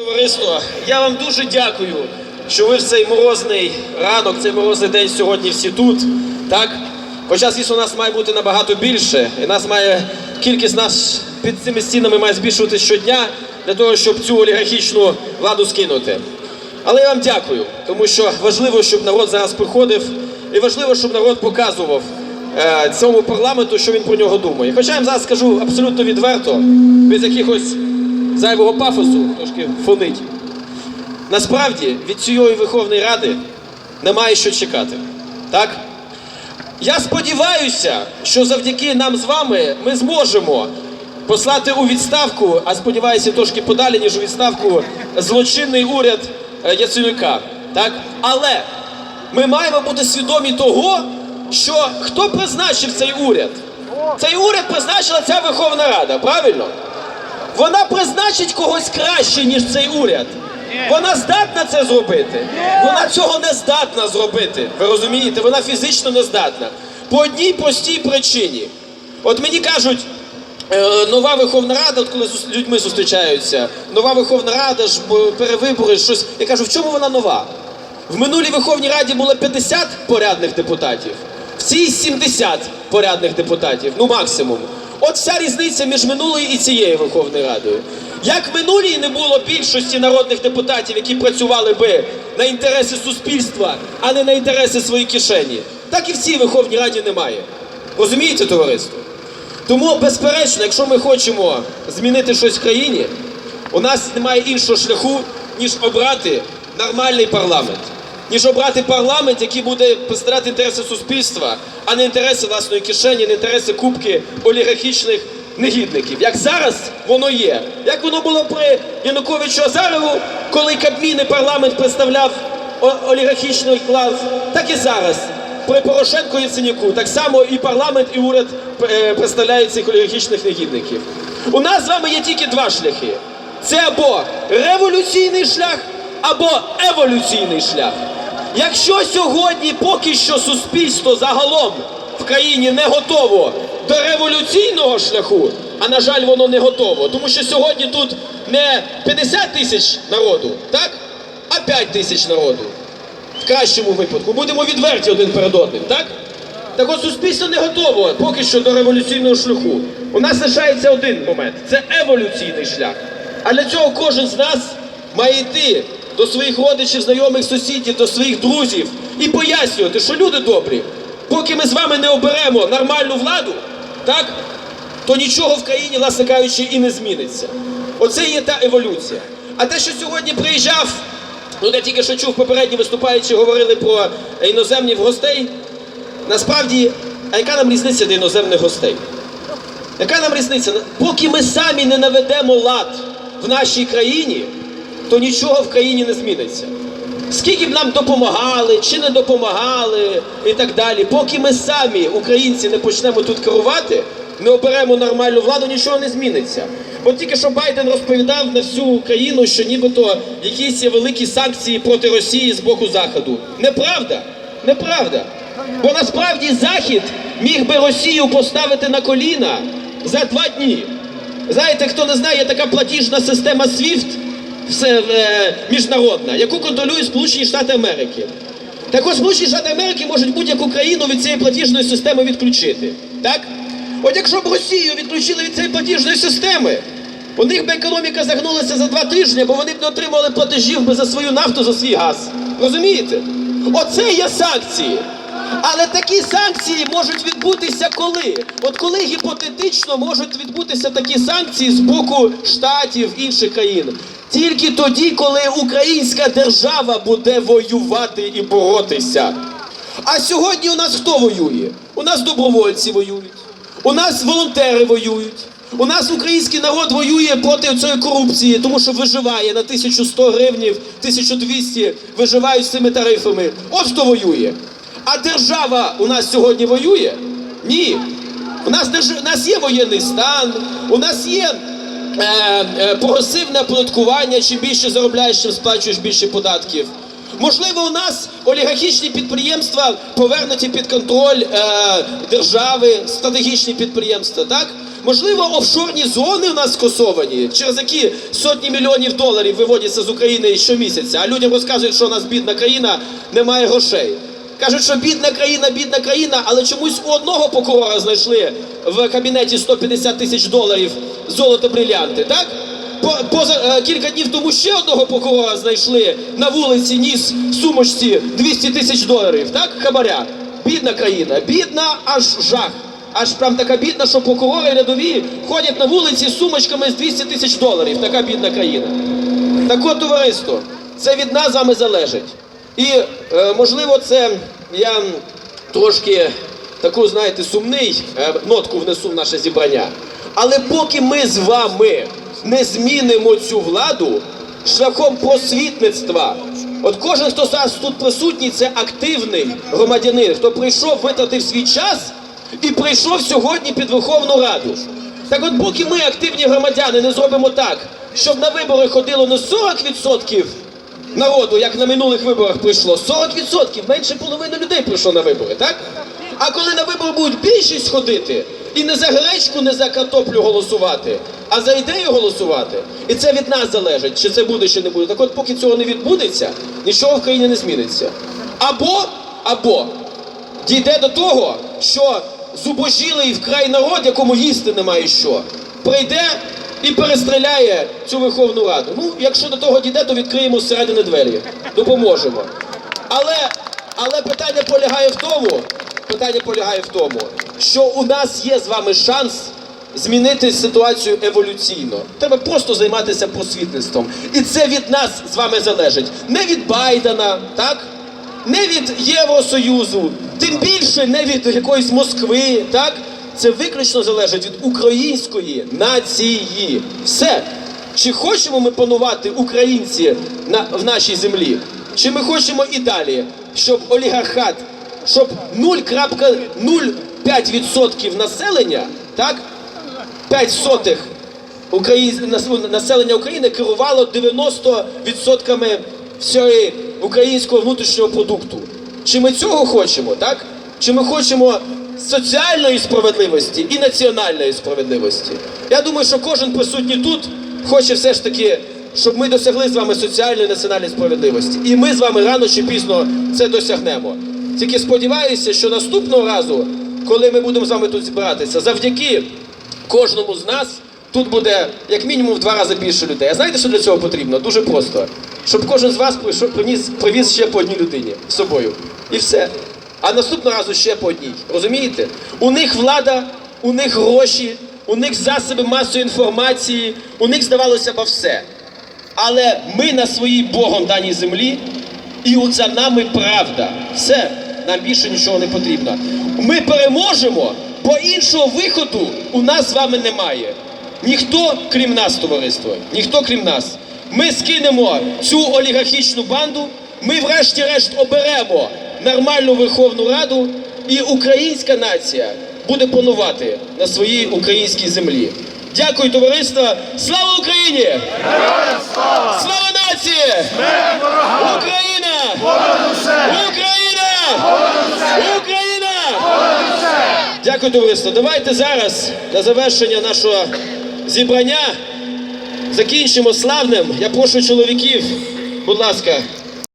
Товариство, я вам дуже дякую, що ви в цей морозний ранок, цей морозний день сьогодні всі тут. Так? Хоча, звісно, нас має бути набагато більше, і нас має кількість нас під цими стінами має збільшуватися щодня для того, щоб цю олігархічну владу скинути. Але я вам дякую, тому що важливо, щоб народ зараз приходив, і важливо, щоб народ показував е, цьому парламенту, що він про нього думає. Хоча я вам зараз скажу абсолютно відверто, без якихось зайвого пафосу, трошки фонить. Насправді від цієї Верховної Ради немає що чекати. Так? Я сподіваюся, що завдяки нам з вами ми зможемо послати у відставку, а сподіваюся, трошки подалі, ніж у відставку, злочинний уряд е, Яценюка. Так? Але ми маємо бути свідомі того, що хто призначив цей уряд? Цей уряд призначила ця Верховна Рада, правильно? Вона призначить когось краще, ніж цей уряд. Вона здатна це зробити. Вона цього не здатна зробити. Ви розумієте? Вона фізично не здатна. По одній простій причині. От мені кажуть, е, нова Верховна Рада, от коли з людьми зустрічаються, нова Верховна Рада ж перевибори, щось. Я кажу, в чому вона нова? В минулій Верховній Раді було 50 порядних депутатів, в цій 70 порядних депутатів, ну максимум. От вся різниця між минулою і цією Верховною Радою. Як минулій не було більшості народних депутатів, які працювали би на інтереси суспільства, а не на інтереси своєї кишені, так і в цій Верховній Раді немає. Розумієте, товариство? Тому, безперечно, якщо ми хочемо змінити щось в країні, у нас немає іншого шляху, ніж обрати нормальний парламент. Ніж обрати парламент, який буде представляти інтереси суспільства, а не інтереси власної кишені, не інтереси кубки олігархічних негідників. Як зараз воно є. Як воно було при Януковичу Азарову, коли Кабмін і парламент представляв олігархічний клас, так і зараз. При Порошенко і Яценюку так само і парламент, і уряд е, представляють цих олігархічних негідників. У нас з вами є тільки два шляхи: це або революційний шлях, або еволюційний шлях. Якщо сьогодні поки що суспільство загалом в країні не готово до революційного шляху, а на жаль, воно не готово, тому що сьогодні тут не 50 тисяч народу, так? А 5 тисяч народу. В кращому випадку. Будемо відверті один перед одним, так? Так от суспільство не готово поки що до революційного шляху. У нас лишається один момент це еволюційний шлях. А для цього кожен з нас має йти до своїх родичів, знайомих, сусідів, до своїх друзів і пояснювати, що люди добрі, поки ми з вами не оберемо нормальну владу, так? то нічого в країні, власне кажучи, і не зміниться. Оце є та еволюція. А те, що сьогодні приїжджав, ну я тільки що чув попередні виступаючі говорили про іноземних гостей. Насправді, а яка нам різниця до іноземних гостей? Яка нам різниця? Поки ми самі не наведемо лад в нашій країні, то нічого в країні не зміниться. Скільки б нам допомагали чи не допомагали і так далі, поки ми самі, українці, не почнемо тут керувати, не оберемо нормальну владу, нічого не зміниться. От тільки що Байден розповідав на всю Україну, що нібито якісь є великі санкції проти Росії з боку Заходу. Неправда, неправда. Бо насправді Захід міг би Росію поставити на коліна за два дні. Знаєте, хто не знає, є така платіжна система SWIFT міжнародна, яку контролюють Сполучені Штати Америки. Так ось Сполучені Штати Америки можуть будь-яку країну від цієї платіжної системи відключити. Так? От якщо б Росію відключили від цієї платіжної системи, у них би економіка загнулася за два тижні, бо вони б не отримали платежів би за свою нафту, за свій газ. Розумієте? Оце є санкції. Але такі санкції можуть відбутися коли? От коли гіпотетично можуть відбутися такі санкції з боку штатів інших країн? Тільки тоді, коли українська держава буде воювати і боротися. А сьогодні у нас хто воює? У нас добровольці воюють, у нас волонтери воюють. У нас український народ воює проти цієї корупції, тому що виживає на 1100 гривнів, 1200 виживають з цими тарифами. От хто воює. А держава у нас сьогодні воює? Ні. У нас, держ... у нас є воєнний стан, у нас є е, е, прогресивне оподаткування, чим більше заробляєш, чим сплачуєш більше податків. Можливо, у нас олігархічні підприємства повернуті під контроль е, держави, стратегічні підприємства, так? Можливо, офшорні зони в нас скасовані, через які сотні мільйонів доларів виводяться з України щомісяця, а людям розказують, що у нас бідна країна, немає грошей. Кажуть, що бідна країна, бідна країна, але чомусь у одного прокурора знайшли в кабінеті 150 тисяч доларів золото брилянти, так? По- Поза е, кілька днів тому ще одного прокурора знайшли на вулиці ніс в сумочці 200 тисяч доларів, так? Хабаря. Бідна країна, бідна аж жах. Аж прям така бідна, що прокурори рядові ходять на вулиці з сумочками з 200 тисяч доларів. Така бідна країна. Так от, товариство, це від нас з вами залежить. І е, можливо, це я трошки таку, знаєте, сумний е, нотку внесу в наше зібрання. Але поки ми з вами не змінимо цю владу шляхом просвітництва, от кожен, хто зараз тут присутній, це активний громадянин, хто прийшов, витратив свій час і прийшов сьогодні під Верховну Раду. Так от, поки ми, активні громадяни, не зробимо так, щоб на вибори ходило не 40% народу, як на минулих виборах прийшло, 40%, менше половини людей прийшло на вибори, так? А коли на вибори будуть більшість ходити, і не за гречку, не за картоплю голосувати, а за ідею голосувати, і це від нас залежить, чи це буде, чи не буде. Так от, поки цього не відбудеться, нічого в країні не зміниться. Або, або дійде до того, що зубожілий вкрай народ, якому їсти немає що, прийде і перестріляє цю Верховну Раду. Ну, якщо до того дійде, то відкриємо зсередини двері, допоможемо. Але, але питання полягає в тому, питання полягає в тому, що у нас є з вами шанс змінити ситуацію еволюційно. Треба просто займатися просвітництвом. І це від нас з вами залежить. Не від Байдена, так? не від Євросоюзу, тим більше не від якоїсь Москви, так? Це виключно залежить від української нації. Все. Чи хочемо ми панувати українці на, в нашій землі? Чи ми хочемо і далі, щоб олігархат, щоб 0,05% населення, так? 5 сотих населення України керувало 90% всієї українського внутрішнього продукту. Чи ми цього хочемо, так? Чи ми хочемо соціальної справедливості і національної справедливості? Я думаю, що кожен присутній тут хоче все ж таки, щоб ми досягли з вами соціальної і національної справедливості. І ми з вами рано чи пізно це досягнемо. Тільки сподіваюся, що наступного разу, коли ми будемо з вами тут збиратися, завдяки кожному з нас тут буде як мінімум в два рази більше людей. А знаєте, що для цього потрібно? Дуже просто. Щоб кожен з вас приніс, привіз ще по одній людині з собою. І все. А наступного разу ще по одній. Розумієте? У них влада, у них гроші, у них засоби масової інформації, у них здавалося б все. Але ми на своїй Богом даній землі, і за нами правда. Все, нам більше нічого не потрібно. Ми переможемо, бо іншого виходу у нас з вами немає. Ніхто, крім нас, товариство, ніхто крім нас. Ми скинемо цю олігархічну банду, ми врешті-решт оберемо нормальну Верховну Раду, і українська нація буде панувати на своїй українській землі. Дякую, товариство! Слава Україні! Слава нації! Україна! Україна! Україна! Дякую, товариство. Давайте зараз на завершення нашого зібрання закінчимо славним. Я прошу чоловіків, будь ласка,